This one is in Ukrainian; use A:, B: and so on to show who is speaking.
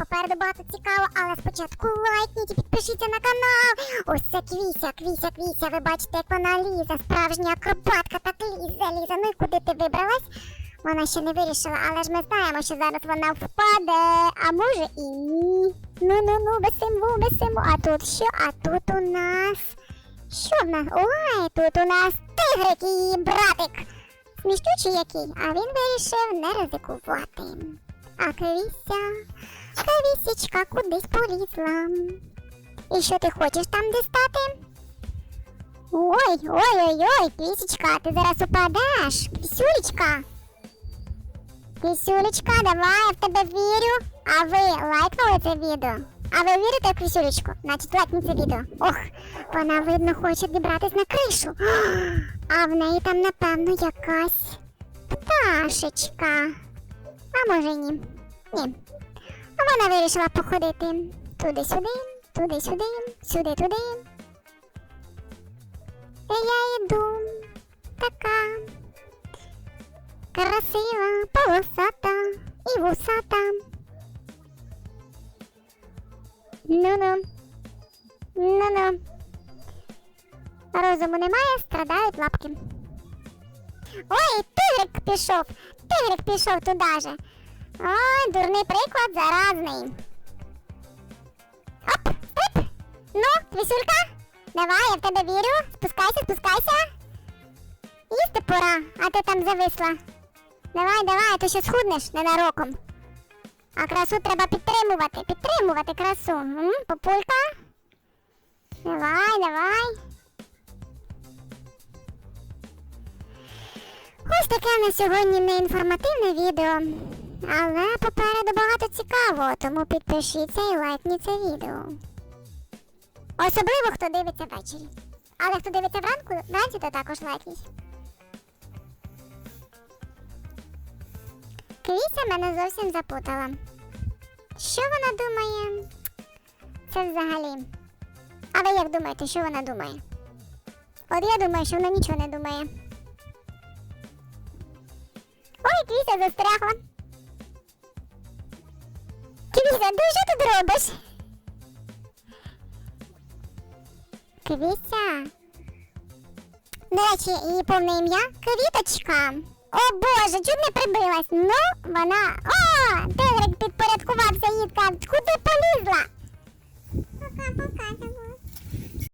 A: попереду багато цікаво, але спочатку лайкніть і підпишіться на канал. Ось це Квіся, Квіся, Квіся. Ви бачите, як вона лізе, справжня акробатка, так лізе, лізе. Ну і куди ти вибралась? Вона ще не вирішила, але ж ми знаємо, що зараз вона впаде, а може і ні. Ну ну ну, весимо, весимо. А тут що? А тут у нас. Що в нас? Ой, тут у нас тигрик і братик. Смішнючий який, а він вирішив не ризикувати. А Квіся, Квісічка кудись полізла. І що ти хочеш там дістати? Ой, ой, ой, ой, Квісічка, ти зараз упадеш. Квісюлечка. Квісюлечка, давай, я в тебе вірю. А ви лайкнули це відео? А ви вірите в Квісюлечку? Значить, лайкніть це відео. Ох, вона, видно, хоче дібратись на кришу. А в неї там, напевно, якась пташечка. А може ні. Ні. Вона вирішила походити туди-сюди, туди-сюди, сюди-туди. Я йду така красива, полосата і вусата. Ну-ну. Ну-ну. Розуму немає, страдають лапки. Ой, тигрик пішов, тигрик пішов туди же. Ой, дурний приклад заразний. Оп, оп. Ну, вісюлька, давай, я в тебе вірю. Спускайся, спускайся. Їсти пора, а ти там зависла. Давай, давай, а то ще схуднеш ненароком. А красу треба підтримувати, підтримувати красу. М? Популька. Давай, давай. Ось таке на сьогодні неінформативне відео. Але попереду багато цікавого, тому підпишіться і лайкніть це відео. Особливо хто дивиться ввечері. Але хто дивиться вранку, вранці, то також лайкніть. Квіся мене зовсім запутала. Що вона думає? Це взагалі. А ви як думаєте, що вона думає? От я думаю, що вона нічого не думає. Ой, Квіся застрягла. Ти що тут робиш? Квітя. До речі, її повне ім'я Квіточка. О боже, чуть не прибилась. Ну, вона. О! Телек підпорядкувався